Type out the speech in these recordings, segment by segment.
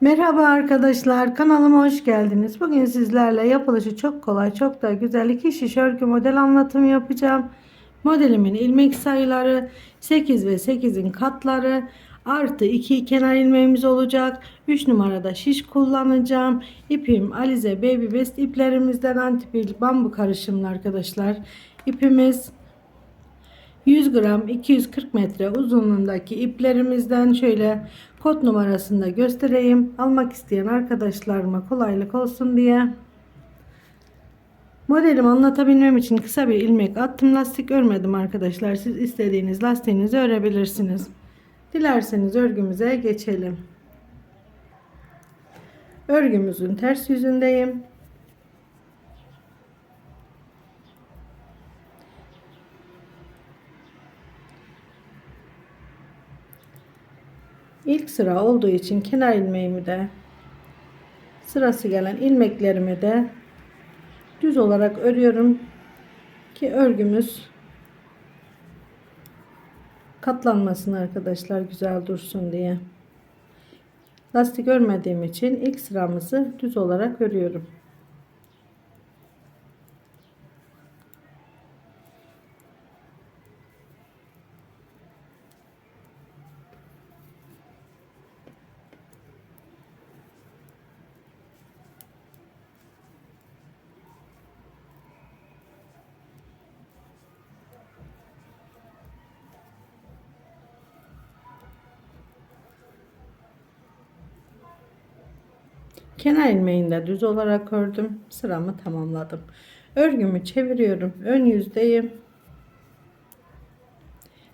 Merhaba arkadaşlar kanalıma hoş geldiniz. Bugün sizlerle yapılışı çok kolay çok da güzel iki şiş örgü model anlatımı yapacağım. Modelimin ilmek sayıları 8 ve 8'in katları artı 2 kenar ilmeğimiz olacak. 3 numarada şiş kullanacağım. İpim Alize Baby Best iplerimizden antipil bambu karışımlı arkadaşlar. İpimiz 100 gram 240 metre uzunluğundaki iplerimizden şöyle kod numarasını da göstereyim. Almak isteyen arkadaşlarıma kolaylık olsun diye. Modelimi anlatabilmem için kısa bir ilmek attım. Lastik örmedim arkadaşlar. Siz istediğiniz lastiğinizi örebilirsiniz. Dilerseniz örgümüze geçelim. Örgümüzün ters yüzündeyim. İlk sıra olduğu için kenar ilmeğimi de sırası gelen ilmeklerimi de düz olarak örüyorum ki örgümüz katlanmasın arkadaşlar güzel dursun diye. Lastik örmediğim için ilk sıramızı düz olarak örüyorum. Kenar ilmeğini de düz olarak ördüm. Sıramı tamamladım. Örgümü çeviriyorum. Ön yüzdeyim.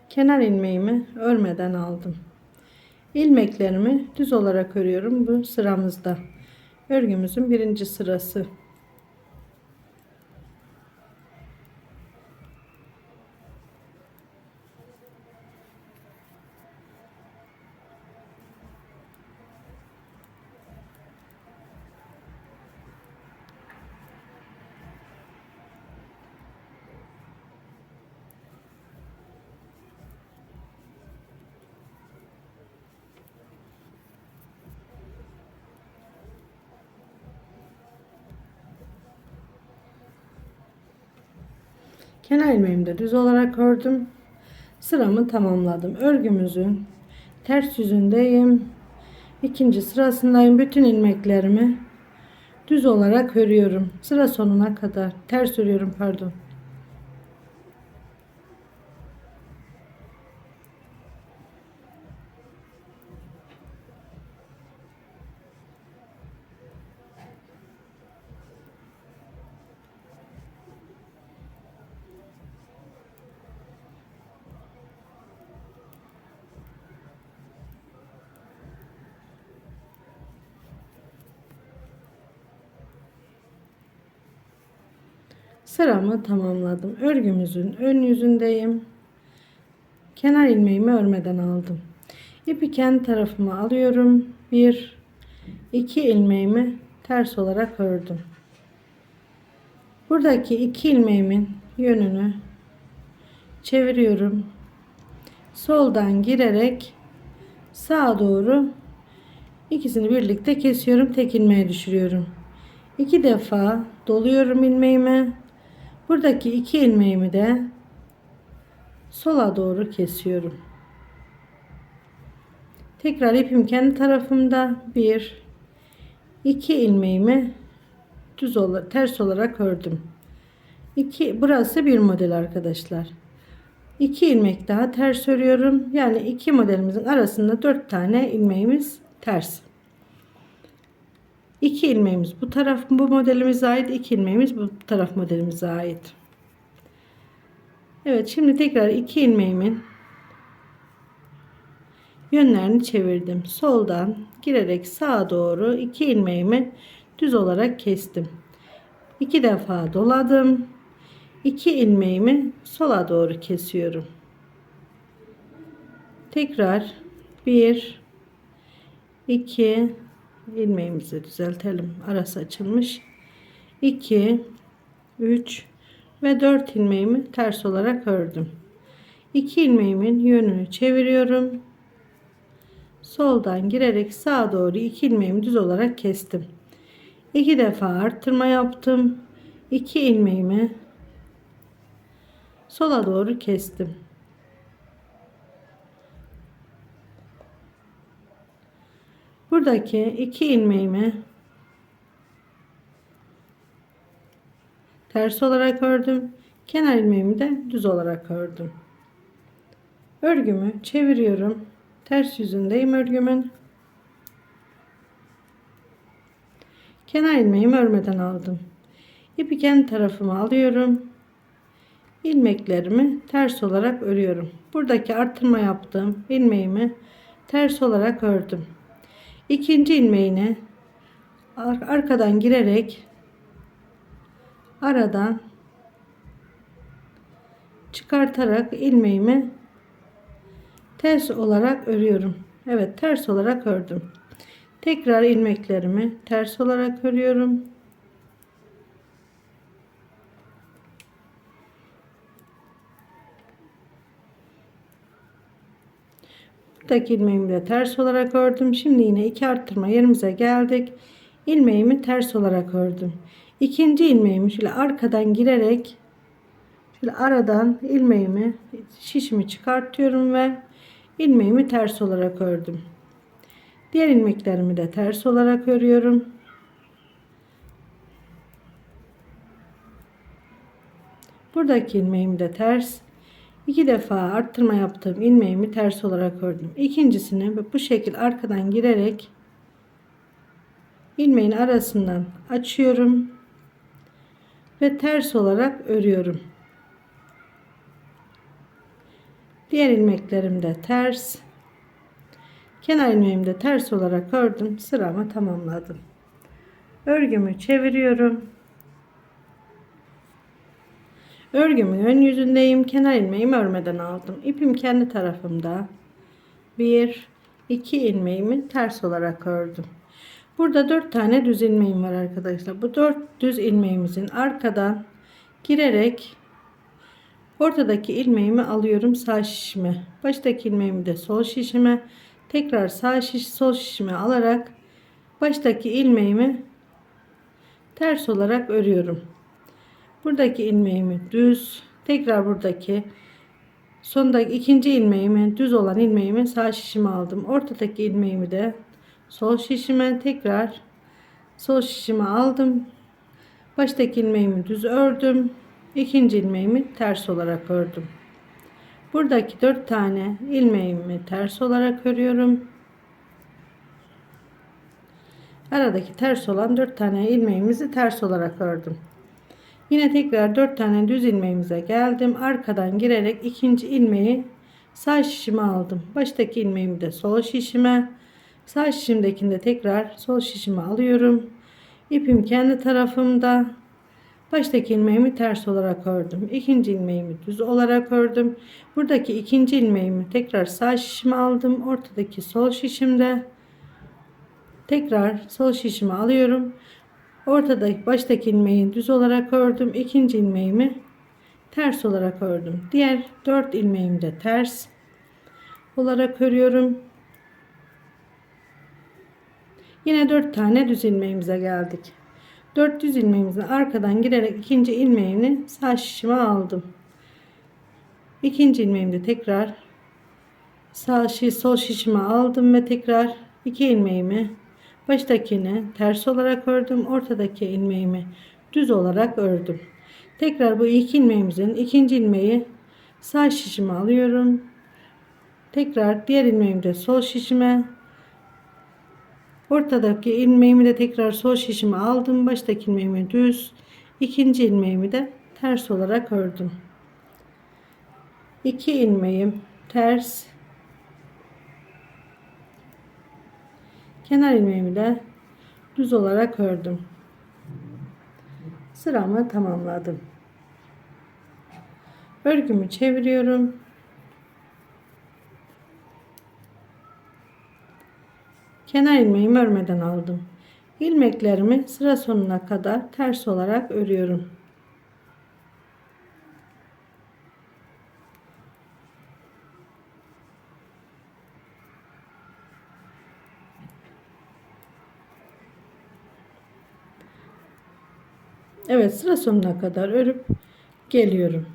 Kenar ilmeğimi örmeden aldım. İlmeklerimi düz olarak örüyorum bu sıramızda. Örgümüzün birinci sırası. Kenar ilmeğimi de düz olarak ördüm. Sıramı tamamladım. Örgümüzün ters yüzündeyim. İkinci sırasındayım. Bütün ilmeklerimi düz olarak örüyorum. Sıra sonuna kadar ters örüyorum pardon. Sıramı tamamladım. Örgümüzün ön yüzündeyim. Kenar ilmeğimi örmeden aldım. İpi kendi tarafıma alıyorum. Bir, iki ilmeğimi ters olarak ördüm. Buradaki iki ilmeğimin yönünü çeviriyorum. Soldan girerek sağa doğru ikisini birlikte kesiyorum. Tek ilmeğe düşürüyorum. İki defa doluyorum ilmeğimi. Buradaki iki ilmeğimi de sola doğru kesiyorum. Tekrar ipim kendi tarafımda bir iki ilmeğimi düz olarak ters olarak ördüm. İki burası bir model arkadaşlar. İki ilmek daha ters örüyorum. Yani iki modelimizin arasında dört tane ilmeğimiz ters. 2 ilmeğimiz bu taraf bu modelimize ait. 2 ilmeğimiz bu taraf modelimize ait. Evet şimdi tekrar 2 ilmeğimin yönlerini çevirdim. Soldan girerek sağa doğru 2 ilmeğimi düz olarak kestim. 2 defa doladım. 2 ilmeğimi sola doğru kesiyorum. Tekrar 1 2 ilmeğimizi düzeltelim. Arası açılmış. 2 3 ve 4 ilmeğimi ters olarak ördüm. 2 ilmeğimin yönünü çeviriyorum. soldan girerek sağa doğru iki ilmeğimi düz olarak kestim. İki defa arttırma yaptım. İki ilmeğimi sola doğru kestim. Buradaki iki ilmeğimi ters olarak ördüm. Kenar ilmeğimi de düz olarak ördüm. Örgümü çeviriyorum. Ters yüzündeyim örgümün. Kenar ilmeğimi örmeden aldım. İpi kendi tarafıma alıyorum. İlmeklerimi ters olarak örüyorum. Buradaki artırma yaptığım ilmeğimi ters olarak ördüm. İkinci ilmeğini arkadan girerek aradan çıkartarak ilmeğimi ters olarak örüyorum. Evet ters olarak ördüm. Tekrar ilmeklerimi ters olarak örüyorum. Buradaki ilmeğimi de ters olarak ördüm. Şimdi yine iki arttırma yerimize geldik. İlmeğimi ters olarak ördüm. İkinci ilmeğimi şöyle arkadan girerek şöyle aradan ilmeğimi şişimi çıkartıyorum ve ilmeğimi ters olarak ördüm. Diğer ilmeklerimi de ters olarak örüyorum. Buradaki ilmeğimi de ters. İki defa arttırma yaptığım ilmeğimi ters olarak ördüm. İkincisini bu şekil arkadan girerek ilmeğin arasından açıyorum ve ters olarak örüyorum. Diğer ilmeklerim de ters. Kenar ilmeğimi de ters olarak ördüm. Sıramı tamamladım. Örgümü çeviriyorum. Örgümün ön yüzündeyim. Kenar ilmeğimi örmeden aldım. İpim kendi tarafımda. Bir, iki ilmeğimi ters olarak ördüm. Burada dört tane düz ilmeğim var arkadaşlar. Bu dört düz ilmeğimizin arkadan girerek ortadaki ilmeğimi alıyorum sağ şişime. Baştaki ilmeğimi de sol şişime. Tekrar sağ şiş sol şişime alarak baştaki ilmeğimi ters olarak örüyorum. Buradaki ilmeğimi düz, tekrar buradaki sondaki ikinci ilmeğimi düz olan ilmeğimi sağ şişime aldım. Ortadaki ilmeğimi de sol şişime tekrar sol şişime aldım. Baştaki ilmeğimi düz ördüm. İkinci ilmeğimi ters olarak ördüm. Buradaki dört tane ilmeğimi ters olarak örüyorum. Aradaki ters olan dört tane ilmeğimizi ters olarak ördüm. Yine tekrar dört tane düz ilmeğimize geldim. Arkadan girerek ikinci ilmeği sağ şişime aldım. Baştaki ilmeğimi de sol şişime. Sağ şişimdekini de tekrar sol şişime alıyorum. İpim kendi tarafımda. Baştaki ilmeğimi ters olarak ördüm. İkinci ilmeğimi düz olarak ördüm. Buradaki ikinci ilmeğimi tekrar sağ şişime aldım. Ortadaki sol şişimde tekrar sol şişime alıyorum. Ortadaki baştaki ilmeği düz olarak ördüm. İkinci ilmeğimi ters olarak ördüm. Diğer dört ilmeğimi de ters olarak örüyorum. Yine dört tane düz ilmeğimize geldik. 400 ilmeğimizin arkadan girerek ikinci ilmeğini sağ şişime aldım. İkinci ilmeğimi de tekrar sağ şiş, sol şişime aldım ve tekrar iki ilmeğimi baştakini ters olarak ördüm. Ortadaki ilmeğimi düz olarak ördüm. Tekrar bu iki ilmeğimizin ikinci ilmeği sağ şişime alıyorum. Tekrar diğer ilmeğimi de sol şişime Ortadaki ilmeğimi de tekrar sol şişime aldım. Baştaki ilmeğimi düz. ikinci ilmeğimi de ters olarak ördüm. 2 ilmeğim ters. Kenar ilmeğimi de düz olarak ördüm. Sıramı tamamladım. Örgümü çeviriyorum. kenar ilmeğimi örmeden aldım. İlmeklerimi sıra sonuna kadar ters olarak örüyorum. Evet sıra sonuna kadar örüp geliyorum.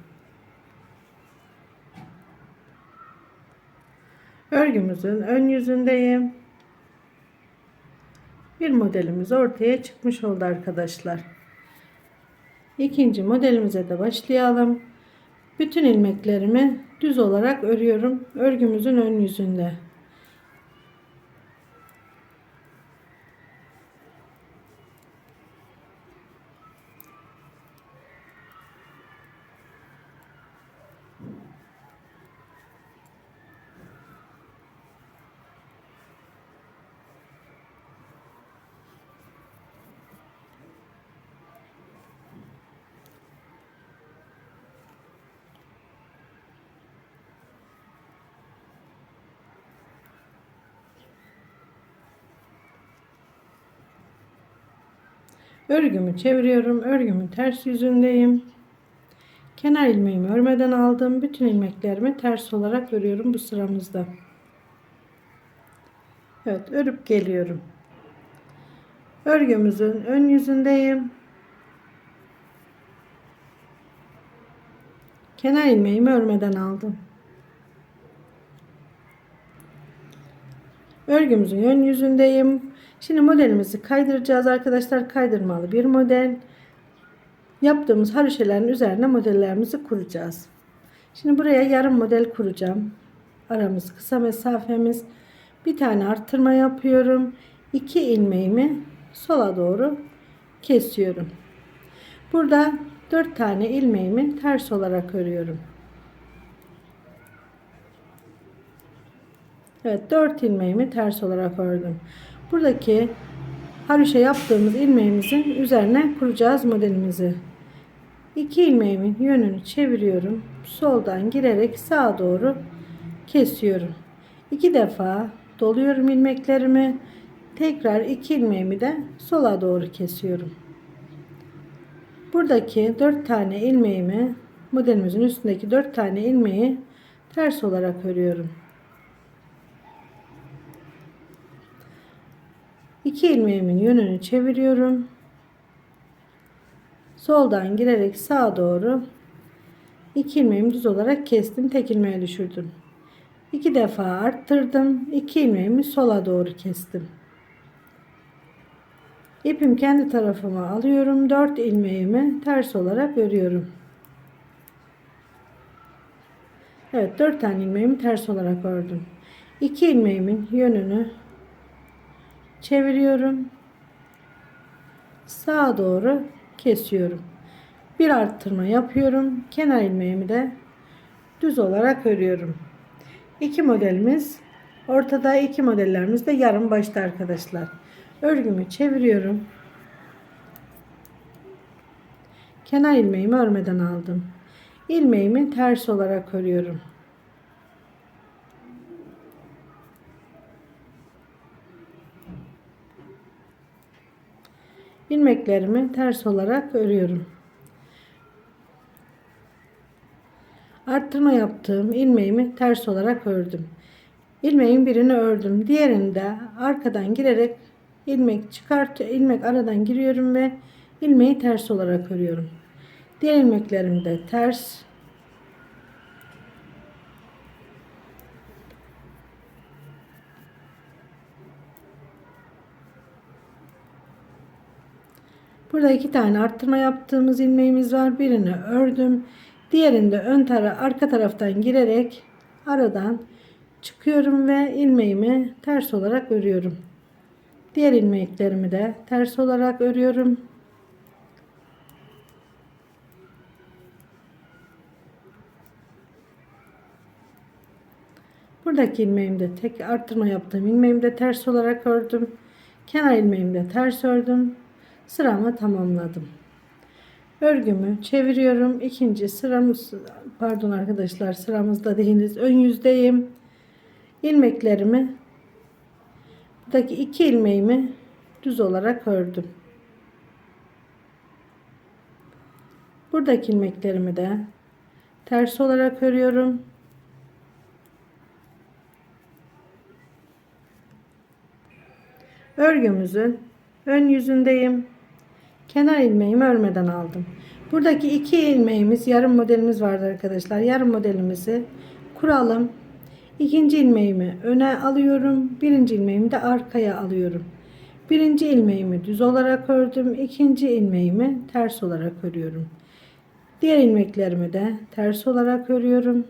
Örgümüzün ön yüzündeyim. Bir modelimiz ortaya çıkmış oldu arkadaşlar. İkinci modelimize de başlayalım. Bütün ilmeklerimi düz olarak örüyorum. Örgümüzün ön yüzünde. Örgümü çeviriyorum. Örgümün ters yüzündeyim. Kenar ilmeğimi örmeden aldım. Bütün ilmeklerimi ters olarak örüyorum bu sıramızda. Evet, örüp geliyorum. Örgümüzün ön yüzündeyim. Kenar ilmeğimi örmeden aldım. Örgümüzün ön yüzündeyim. Şimdi modelimizi kaydıracağız arkadaşlar. Kaydırmalı bir model. Yaptığımız haroşelerin üzerine modellerimizi kuracağız. Şimdi buraya yarım model kuracağım. Aramız kısa mesafemiz. Bir tane arttırma yapıyorum. İki ilmeğimi sola doğru kesiyorum. Burada dört tane ilmeğimi ters olarak örüyorum. Evet 4 ilmeğimi ters olarak ördüm. Buradaki haroşa yaptığımız ilmeğimizin üzerine kuracağız modelimizi. 2 ilmeğimin yönünü çeviriyorum. Soldan girerek sağa doğru kesiyorum. 2 defa doluyorum ilmeklerimi. Tekrar 2 ilmeğimi de sola doğru kesiyorum. Buradaki 4 tane ilmeğimi modelimizin üstündeki 4 tane ilmeği ters olarak örüyorum. 2 ilmeğimin yönünü çeviriyorum. Soldan girerek sağa doğru 2 ilmeğimi düz olarak kestim. Tek ilmeğe düşürdüm. 2 defa arttırdım. 2 ilmeğimi sola doğru kestim. İpim kendi tarafıma alıyorum. 4 ilmeğimi ters olarak örüyorum. Evet 4 tane ilmeğimi ters olarak ördüm. 2 ilmeğimin yönünü çeviriyorum. Sağa doğru kesiyorum. Bir arttırma yapıyorum. Kenar ilmeğimi de düz olarak örüyorum. İki modelimiz ortada iki modellerimiz de yarım başta arkadaşlar. Örgümü çeviriyorum. Kenar ilmeğimi örmeden aldım. İlmeğimi ters olarak örüyorum. İlmeklerimi ters olarak örüyorum. Arttırma yaptığım ilmeğimi ters olarak ördüm. İlmeğin birini ördüm. Diğerini de arkadan girerek ilmek çıkart ilmek aradan giriyorum ve ilmeği ters olarak örüyorum. Diğer ilmeklerimi de ters Burada iki tane arttırma yaptığımız ilmeğimiz var. Birini ördüm. Diğerinde ön tara arka taraftan girerek aradan çıkıyorum ve ilmeğimi ters olarak örüyorum. Diğer ilmeklerimi de ters olarak örüyorum. Buradaki ilmeğimi de tek arttırma yaptığım ilmeğimi de ters olarak ördüm. Kenar ilmeğimi de ters ördüm sıramı tamamladım. Örgümü çeviriyorum. İkinci sıramız pardon arkadaşlar sıramızda değiliz. Ön yüzdeyim. ilmeklerimi buradaki iki ilmeğimi düz olarak ördüm. Buradaki ilmeklerimi de ters olarak örüyorum. Örgümüzün ön yüzündeyim. Kenar ilmeğimi örmeden aldım. Buradaki iki ilmeğimiz yarım modelimiz vardı arkadaşlar. Yarım modelimizi kuralım. İkinci ilmeğimi öne alıyorum. Birinci ilmeğimi de arkaya alıyorum. Birinci ilmeğimi düz olarak ördüm. İkinci ilmeğimi ters olarak örüyorum. Diğer ilmeklerimi de ters olarak örüyorum.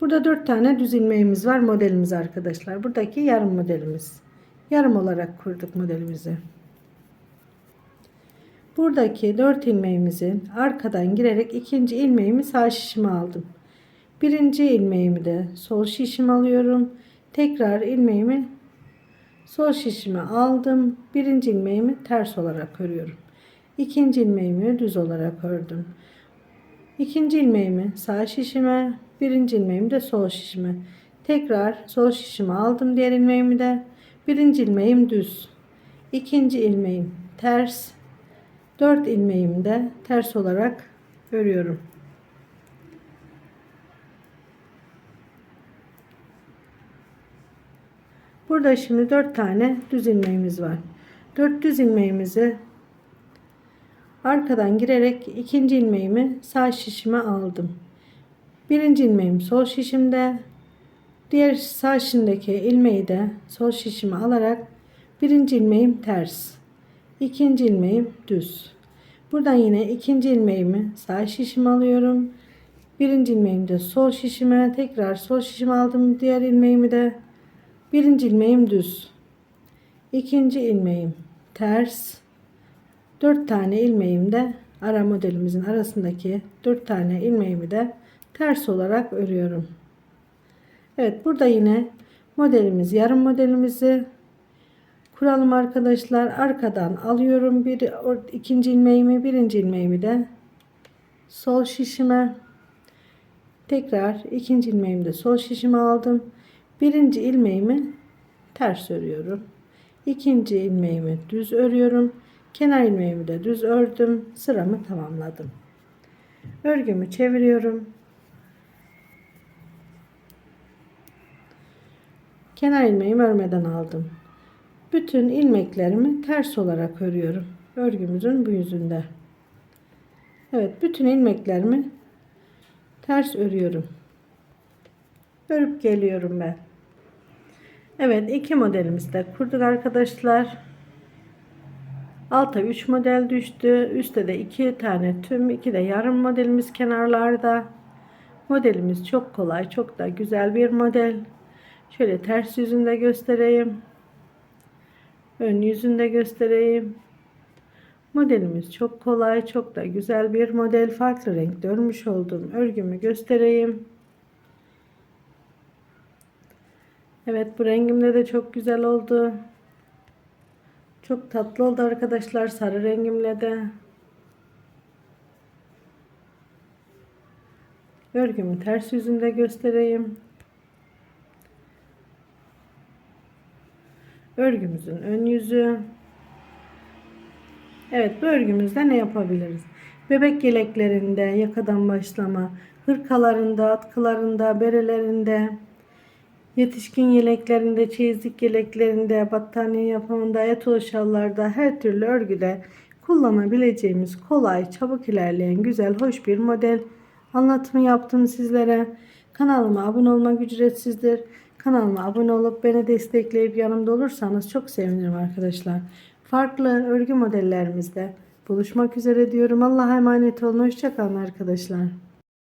Burada dört tane düz ilmeğimiz var modelimiz arkadaşlar. Buradaki yarım modelimiz. Yarım olarak kurduk modelimizi. Buradaki dört ilmeğimizin arkadan girerek ikinci ilmeğimi sağ şişime aldım. Birinci ilmeğimi de sol şişime alıyorum. Tekrar ilmeğimi sol şişime aldım. Birinci ilmeğimi ters olarak örüyorum. İkinci ilmeğimi düz olarak ördüm. İkinci ilmeğimi sağ şişime, birinci ilmeğimi de sol şişime. Tekrar sol şişime aldım diğer ilmeğimi de. Birinci ilmeğim düz. İkinci ilmeğim ters. Dört ilmeğimi de ters olarak örüyorum. Burada şimdi dört tane düz ilmeğimiz var. Dört düz ilmeğimizi arkadan girerek ikinci ilmeğimi sağ şişime aldım. Birinci ilmeğim sol şişimde. Diğer sağ şişimdeki ilmeği de sol şişime alarak birinci ilmeğim ters. İkinci ilmeğim düz. Buradan yine ikinci ilmeğimi sağ şişime alıyorum. Birinci ilmeğimi de sol şişime tekrar sol şişime aldım. Diğer ilmeğimi de birinci ilmeğim düz. ikinci ilmeğim ters. Dört tane ilmeğim de ara modelimizin arasındaki dört tane ilmeğimi de ters olarak örüyorum. Evet burada yine modelimiz yarım modelimizi kuralım arkadaşlar. Arkadan alıyorum bir ikinci ilmeğimi birinci ilmeğimi de sol şişime tekrar ikinci ilmeğimi de sol şişime aldım. Birinci ilmeğimi ters örüyorum. İkinci ilmeğimi düz örüyorum. Kenar ilmeğimi de düz ördüm. Sıramı tamamladım. Örgümü çeviriyorum. Kenar ilmeğimi örmeden aldım. Bütün ilmeklerimi ters olarak örüyorum. Örgümüzün bu yüzünde. Evet, bütün ilmeklerimi ters örüyorum. Örüp geliyorum ben. Evet, iki modelimizi de kurduk arkadaşlar. Alta 3 model düştü. Üste de 2 tane tüm, 2 de yarım modelimiz kenarlarda. Modelimiz çok kolay, çok da güzel bir model. Şöyle ters yüzünde göstereyim. Ön yüzünde göstereyim. Modelimiz çok kolay, çok da güzel bir model. Farklı renk örmüş olduğum örgümü göstereyim. Evet bu rengimde de çok güzel oldu. Çok tatlı oldu arkadaşlar sarı rengimle de. Örgümü ters yüzünde göstereyim. Örgümüzün ön yüzü. Evet bu örgümüzde ne yapabiliriz? Bebek yeleklerinde, yakadan başlama, hırkalarında, atkılarında, berelerinde, yetişkin yeleklerinde, çeyizlik yeleklerinde, battaniye yapımında, etol şallarda, her türlü örgüde kullanabileceğimiz kolay, çabuk ilerleyen, güzel, hoş bir model anlatımı yaptım sizlere. Kanalıma abone olmak ücretsizdir. Kanalıma abone olup beni destekleyip yanımda olursanız çok sevinirim arkadaşlar. Farklı örgü modellerimizde buluşmak üzere diyorum. Allah'a emanet olun. Hoşçakalın arkadaşlar.